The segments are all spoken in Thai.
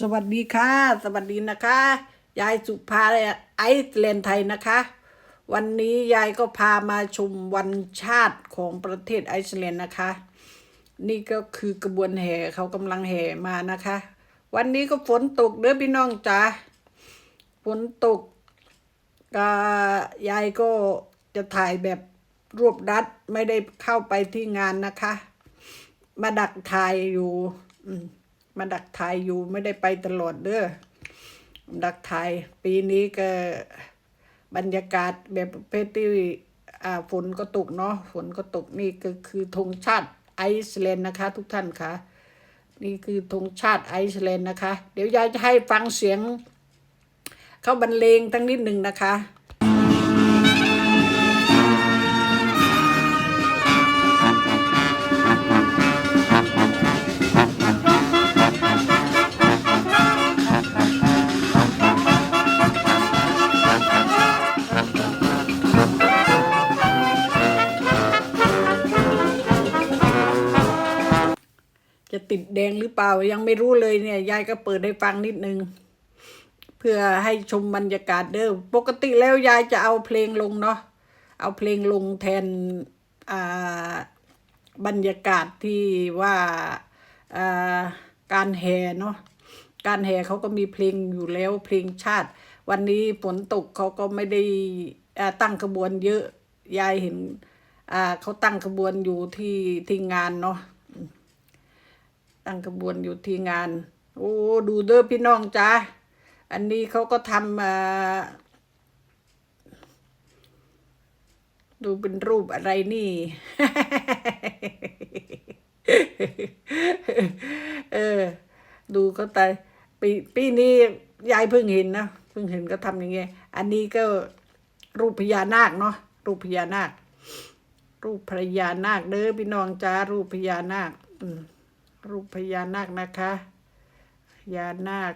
สวัสดีค่ะ สวัสดีนะคะ ยายสุภาไอซ์แลนด์ไทยนะคะ วันนี้ยายก็พามาชมวันชาติของประเทศไอซ์แลนด์นะคะ นี่ก็คือกระบวนแห่เขากำลังแห่มานะคะ วันนี้ก็ฝนตกเด้อพี่น้องจ๋าฝนตกก็ยายก็จะถ่ายแบบรวบรัดไม่ได้เข้าไปที่งานนะคะ มาดักถ่ายอยู่ อืม มาดักถ่ายอยู่ไม่ได้ไปตลอดเด้อดักถ่ายปีนี้ก็บรรยากาศแบบประเภทที่อ่าฝนก็ตกเนาะฝนก็ตกนี่ก็คือธงชาติไอซ์แลนด์นะคะ ทุกท่านคะนี่คือธงชาติไอซ์แลนด์นะคะ เดี๋ยวยายจะให้ฟังเสียง เขาบรรเลงตั้งนิดหนึ่งนะคะ งหรือเปล่ายังไม่รู้เลยเนี่ย ยายก็เปิดให้ฟังนิดนึง เพื่อให้ชมบรรยากาศเดิมปกติแล้วยายจะเอาเพลงลงเนาะเอาเพลงลงแทนอ่าบรรยากาศที่ว่าอ่าการแห่เนาะการแห่เขาก็มีเพลงอยู่แล้วเพลงชาติ วันนี้ฝนตกเขาก็ไม่ได้ตั้งขบวนเยอะยายเห็นเขาตั้งขบวนอยู่ที่ที่งานเนาะ ตั้งขบวนอยู่ที่งาน โอ้ดูเด้อพี่น้องจ้าอันนี้เขาก็ทำมา ดูเป็นรูปอะไรนี่ เออ ดูเขาแต่ปีปีนี้ยายเพิ่งเห็นนะเพิ่งเห็นก็ทำอย่างเงี้ยอันนี้ก็รูปพญานาคเนาะรูปพญานาค รูปพญานาคเด้อพี่น้องจ้ารูปพญานาค อืม รูปพญานาคนะคะพญานาค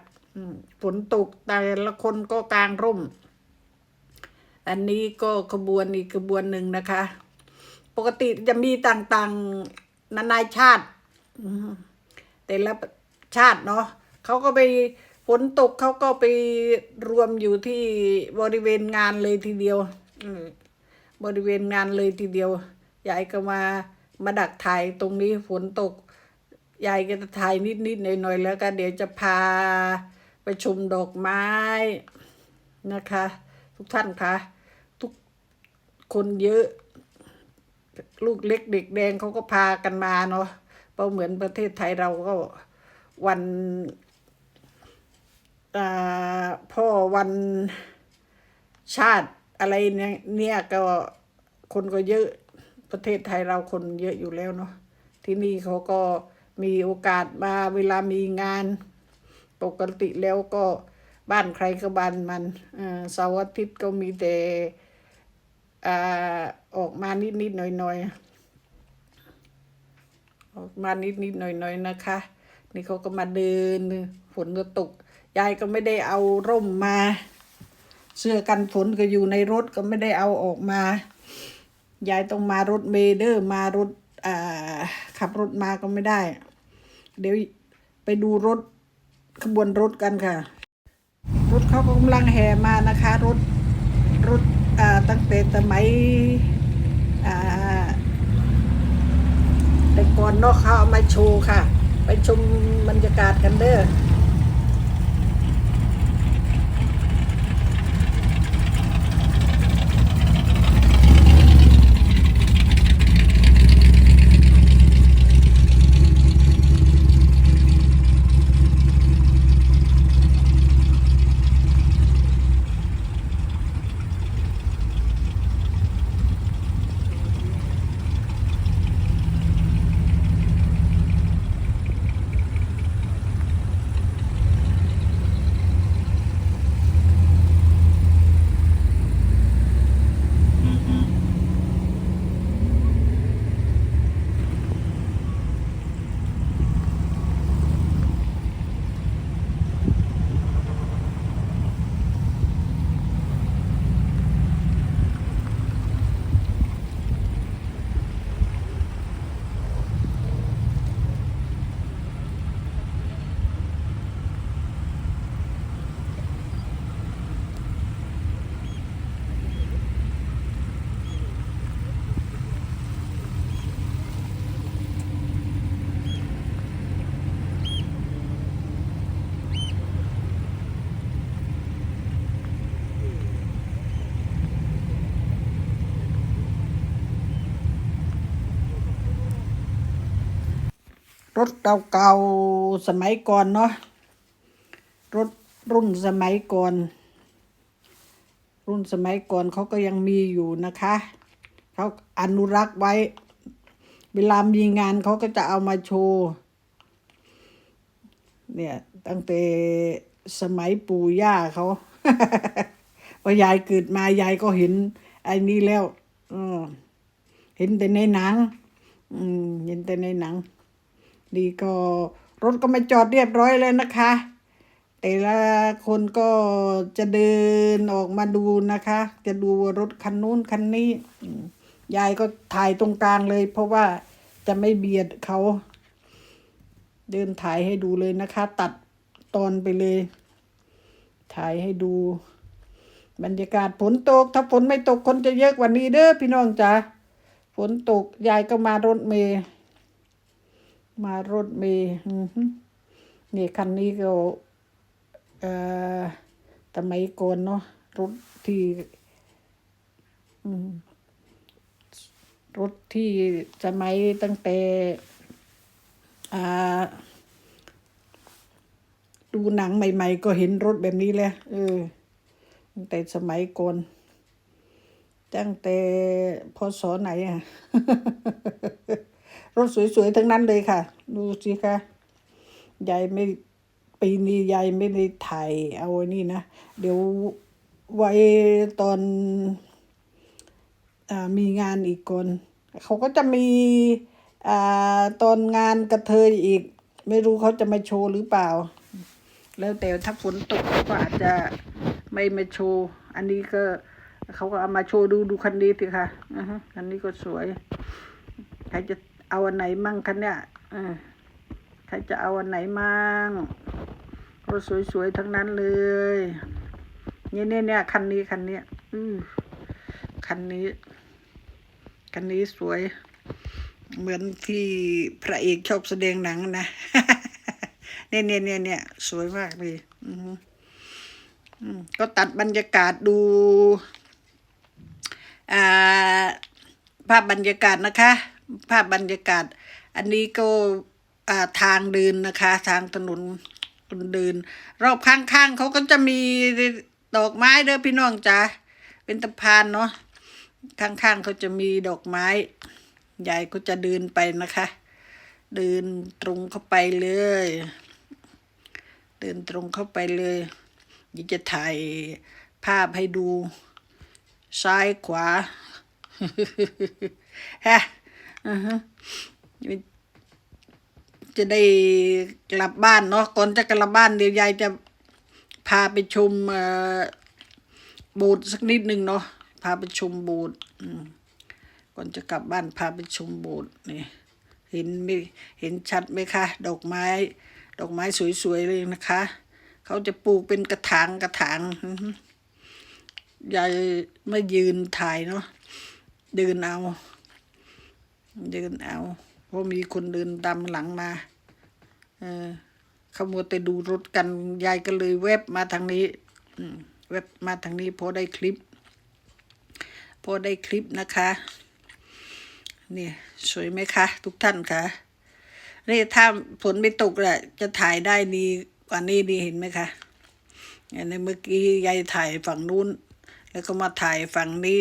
ฝนตกแต่ละคนก็กลางร่ม อันนี้ก็ขบวนอีกขบวนหนึ่งนะคะ ปกติจะมีต่างๆนานาชาติแต่ละชาติเนาะเขาก็ไปฝนตกเขาก็ไปรวมอยู่ที่บริเวณงานเลยทีเดียวบริเวณงานเลยทีเดียวยายก็มามาดักถ่ายตรงนี้ฝนตก ยายก็จะถ่ายนิดนิดหน่อยหน่อยๆแล้วก็เดี๋ยวจะพาไปชมดอกไม้นะคะ ทุกท่านคะทุกคนเยอะ ลูกเล็กเด็กแดงเขาก็พากันมาเนาะเพราะเหมือนประเทศไทยเราก็วันอ่าพ่อวันชาติอะไรเนี่ยเนี่ยก็คนก็เยอะประเทศไทยเราคนเยอะอยู่แล้วเนาะที่นี่เขาก็ มีโอกาสมาเวลามีงาน ปกติแล้วก็บ้านใครก็บ้านมันเอ่อเสาร์อาทิตย์ก็มีแต่อ่าออกมานิดนิดๆหน่อยหน่อยๆออกมานิดนิดๆหน่อยหน่อยๆนะคะ นี่เขาก็มาเดินฝนก็ตก ยายก็ไม่ได้เอาร่มมา เสื้อกันฝนก็อยู่ในรถก็ไม่ได้เอาออกมา ยายต้องมารถเมเดอร์มารถอ่าขับรถมาก็ไม่ได้ เดี๋ยวไปดูรถขบวนรถกันค่ะ รถเขากำลังแห่มานะคะ รถรถอ่าตั้งแต่สมัยอ่แต่ก่อนเนาะเขาเอามาโชว์ค่ะ ไปชมบรรยากาศกันเด้อ รถเก่าๆสมัยก่อนเนาะรถรุ่นสมัยก่อน รุ่นสมัยก่อนเขาก็ยังมีอยู่นะคะเขาอนุรักษ์ไว้ เวลามีงานเขาก็จะเอามาโชว์เนี่ยตั้งแต่สมัยปู่ย่าเขาพอยายเกิดมายายก็เห็นไอ้นี้แล้วเห็นแต่ในหนังเห็นแต่ในหนัง นี่ก็รถก็มาจอดเรียบร้อยแล้วนะคะ แต่ละคนก็จะเดินออกมาดูนะคะ จะดูรถคันนู้นคันนี้ยายก็ถ่ายตรงกลางเลย เพราะว่าจะไม่เบียดเขา เดินถ่ายให้ดูเลยนะคะ ตัดตอนไปเลย ถ่ายให้ดูบรรยากาศฝนตก ถ้าฝนไม่ตกคนจะเยอะกว่านี้เด้อพี่น้องจ๋าฝนตกยายก็มารถเมย์ มารถเมย์นี่คันนี้ก็เอ่อสมัยก่อนเนาะรถที่รถที่สมัยตั้งแต่ดูหนังใหม่ ๆ ก็เห็นรถแบบนี้แหละเออตั้งแต่สมัยก่อนตั้งแต่พศไหนอะ รถสวยๆทั้งนั้นเลยค่ะ ดูสิคะยายไม่ปีนี้ยายไม่ได้ถ่ายเอาไว้นี่นะ เดี๋ยวไว้ตอนอามีงานอีกก่อนเขาก็จะมีอ่าตอนงานกระเทยอีก ไม่รู้เขาจะมาโชว์หรือเปล่า แล้วแต่ถ้าฝนตกก็อาจจะไม่มาโชว์ อันนี้ก็เขาก็เอามาโชว์ดูดูคันนี้สิค่ะอันนี้ก็สวย ใครจะ เอาอันไหนมั่งคันเนี้ยใครจะเอาอันไหนมั่งรถสวยๆทั้งนั้นเลยเนี่ยเนี่ยเนี่ยคันนี้คันเนี้ยอือคันนี้ คันนี้สวย เหมือนที่พระเอกชอบแสดงหนังนะเนี่ยเนี่ยเนี่ยเนี่ยสวยมากเลยก็ตัดบรรยากาศดูภาพบรรยากาศนะคะ ภาพบรรยากาศ อันนี้ก็อาทางเดินนะคะ ทางถนนคนเดิน รอบข้างๆเขาก็จะมีดอกไม้เด้อพี่น้องจ้าเป็นตะพานเนาะข้างๆเขาจะมีดอกไม้ยายก็จะเดินไปนะคะ เดินตรงเข้าไปเลย เดินตรงเข้าไปเลยยี่จะถ่ายภาพให้ดู ซ้ายขวาฮะ อือฮึจะได้กลับบ้านเนาะก่อนจะกลับบ้านเดี๋ยวยายจะพาไปชมโบสถ์สักนิดหนึ่งเนาะพาไปชมโบสถ์ก่อนจะกลับบ้านพาไปชมโบสถ์นี่เห็นไหมเห็นชัดไหมคะ ดอกไม้ ดอกไม้สวยๆเลยนะคะ เขาจะปลูกเป็นกระถางกระถางยายไม่ยืนถ่ายเนาะเดินเอา เดินเอา เพราะมีคนเดินตามหลังมา เออขามัวแต่ดูรถกันยายก็เลยแวบมาทางนี้อืมแวบมาทางนี้พอได้คลิป พอได้คลิปนะคะ เนี่ยสวยไหมคะ ทุกท่านคะนี่ถ้าฝนไม่ตกแหละจะถ่ายได้ดีกว่านี้ดีเห็นไหมคะในเมื่อกี้ยายถ่ายฝั่งนู้น แล้วก็มาถ่ายฝั่งนี้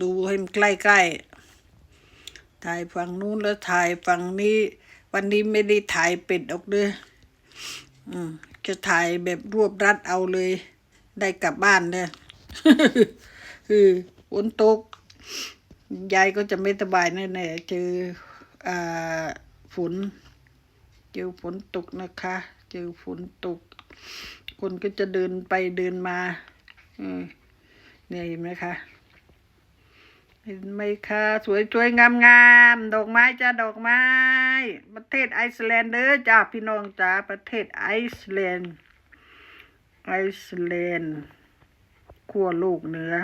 ดูให้มันใกล้ๆ ถ่ายฝั่งนู้นแล้วถ่ายฝั่งนี้ วันนี้ไม่ได้ถ่ายเป็ดออกเลยอืมจะถ่ายแบบรวบรัดเอาเลย ได้กลับบ้านเลยคือฝนตกยายก็จะไม่สบายแน่ๆเจออ่าฝน เจอฝนตกนะคะ เจอฝนตก คนก็จะเดินไปเดินมา อืมเนี่ยเห็นไหมคะ เห็นไหมคะสวยสวยงามงามๆดอกไม้จ้าดอกไม้ ประเทศไอซ์แลนด์เด้อจ้าพี่น้องจ้าประเทศไอซ์แลนด์ไอซ์แลนด์ขั้วโลกเหนือ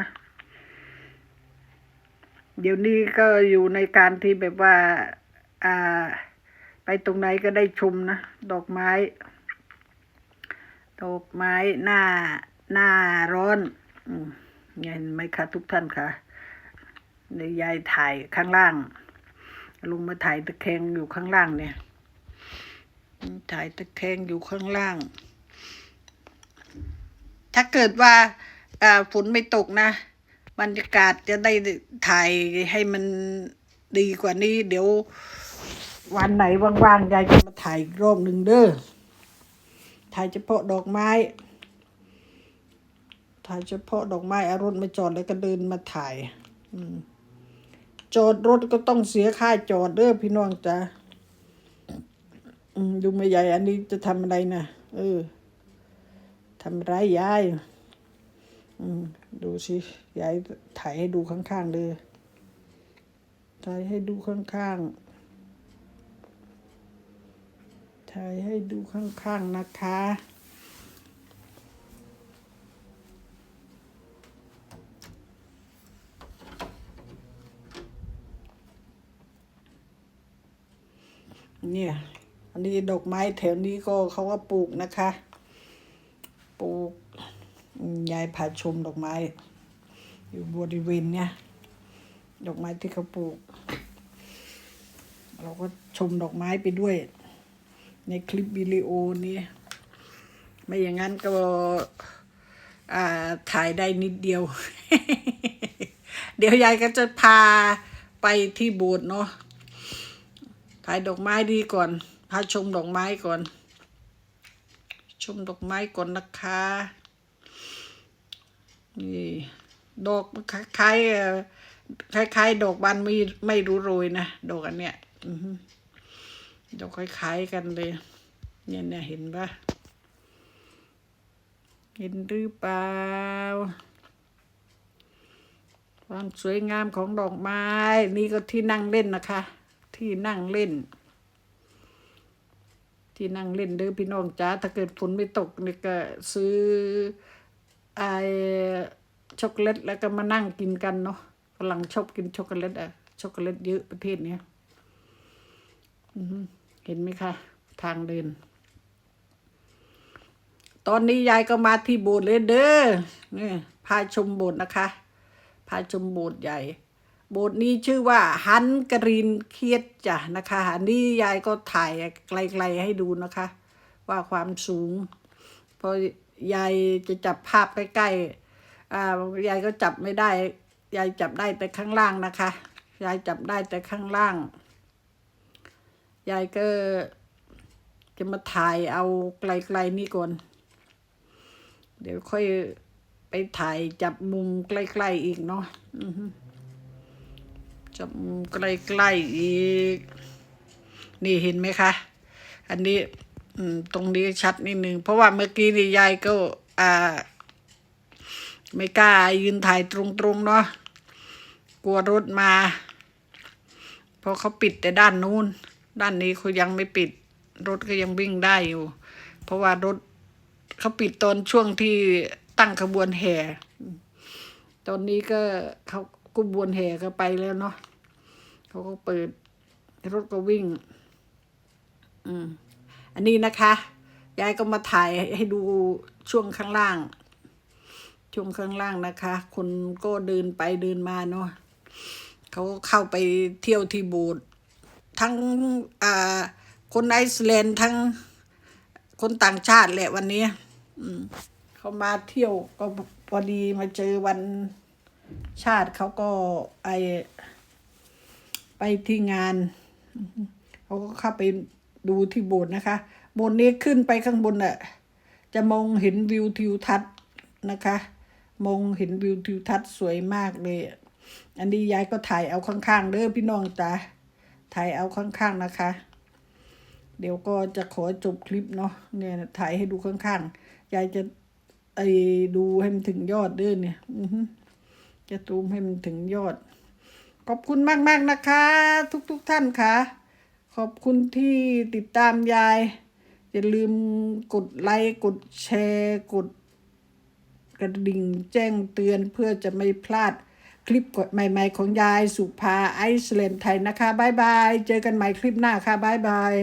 เดี๋ยวนี้ก็อยู่ในการที่แบบว่า อ่า ไปตรงไหนก็ได้ชมนะ ดอกไม้ ดอกไม้หน้าหน้าร้อน อืมเห็นไหมคะทุกท่านคะ ในยายถ่ายข้างล่าง ลุงมาถ่ายตะแคงอยู่ข้างล่างเนี่ย ถ่ายตะแคงอยู่ข้างล่าง ถ้าเกิดว่าอ่าฝนไม่ตกนะ บรรยากาศจะได้ถ่ายให้มันดีกว่านี้ เดี๋ยว วันไหนว่างๆยายจะมาถ่ายรอบหนึ่งเด้อ ถ่ายเฉพาะดอกไม้ถ่ายเฉพาะดอกไม้อารถมาจอดแล้วก็เดินมาถ่าย อืม จอดรถก็ต้องเสียค่าจอดเด้อพี่น้องจ้ะดูไม่ใหญ่ อันนี้จะทำอะไรนะเออทำไรยายอืมดูสิยายถ่ายให้ดูข้างๆเลยถ่ายให้ดูข้างๆถ่ายให้ดูข้างๆนะคะ เนี่ยอันนี้ดอกไม้แถวนี้ก็เขาก็ปลูกนะคะ ปลูกยายพาชมดอกไม้ อยู่บริเวณเนี่ยดอกไม้ที่เขาปลูก เราก็ชมดอกไม้ไปด้วย ในคลิปวิดีโอนี้ ไม่อย่างนั้นก็อ่าถ่ายได้นิดเดียว เดี๋ยวยายก็จะพาไปที่โบสถ์เนาะ ถ่ายดอกไม้ดีก่อนพาชมดอกไม้ก่อน ชมดอกไม้ก่อนนะคะนี่ดอกคล้ายๆคล้ายๆดอกบานไม่ไม่รู้โรยนะดอกอันเนี้ยอือฮึดอกคล้ายๆกันเลย เนี่ยเนี่ยเห็นปะเห็นหรือเปล่า ความสวยงามของดอกไม้ นี่ก็ที่นั่งเล่นนะคะ ที่นั่งเล่น ที่นั่งเล่นเด้อพี่น้องจ้าถ้าเกิดฝนไม่ตกนี่ก็ซื้อไอช็อกโกแลตแล้วก็มานั่งกินกันเนาะฝรั่งชอบกินช็อกโกแลตอะช็อกโกแลตเยอะประเทศเนี้ยเห็นไหมคะ ทางเดิน ตอนนี้ยายก็มาที่โบสถ์เลยเด้อนี่พาชมโบสถ์นะคะ พาชมโบสถ์ใหญ่ โบสถ์นี้ชื่อว่าฮันกรีนเคียดจ้ะนะคะ อันนี้ยายก็ถ่ายไกลๆให้ดูนะคะ ว่าความสูง เพราะยายจะจับภาพใกล้ๆอ่ายายก็จับไม่ได้ ยายจับได้แต่ข้างล่างนะคะ ยายจับได้แต่ข้างล่าง ยายก็จะมาถ่ายเอาไกลๆนี่ก่อน เดี๋ยวค่อยไปถ่ายจับมุมใกล้ๆอีกเนาะอือ จับมุมใกล้ๆอีก นี่เห็นไหมคะ อันนี้ตรงนี้ชัดนิดนึง เพราะว่าเมื่อกี้นี่ยายก็อ่าไม่กล้ายืนถ่ายตรงๆเนาะกลัวรถมา เพราะเขาปิดแต่ด้านนู้น ด้านนี้เขายังไม่ปิด รถก็ยังวิ่งได้อยู่ เพราะว่ารถเขาปิดตอนช่วงที่ตั้งขบวนแห่ ตอนนี้ก็เขาขบวนแห่ก็ไปแล้วเนาะ เขาก็เปิด รถก็วิ่ง อืม อันนี้นะคะ ยายก็มาถ่ายให้ดูช่วงข้างล่าง ช่วงข้างล่างนะคะ คนก็เดินไปเดินมาเนาะเขาก็เข้าไปเที่ยวที่โบสถ์ทั้งอ่าคนไอซ์แลนด์ทั้งคนต่างชาติแหละวันนี้ อืมเขามาเที่ยวก็พอดีมาเจอวันชาติเขาก็ไอ ไปที่งานเขาก็เข้าไปดูที่โบสถ์นะคะ โบสถ์นี้ขึ้นไปข้างบนน่ะจะมองเห็นวิวทิวทัศน์นะคะ มองเห็นวิวทิวทัศน์สวยมากเลย อันนี้ยายก็ถ่ายเอาข้างๆเด้อพี่น้องจ้าถ่ายเอาข้างๆนะคะ เดี๋ยวก็จะขอจบคลิปเนาะเนี่ยถ่ายให้ดูข้างๆยายจะไอ้ดูให้มันถึงยอดเด้อเนี่ยจะตูมให้มันถึงยอด ขอบคุณมากๆนะคะ ทุกๆท่านค่ะ ขอบคุณที่ติดตามยาย อย่าลืมกดไลค์กดแชร์ กดกระดิ่งแจ้งเตือนเพื่อจะไม่พลาดคลิปใหม่ ๆ ของยายสุภาไอซ์แลนด์ไทยนะคะบ๊ายบาย เจอกันใหม่คลิปหน้าค่ะบ๊ายบาย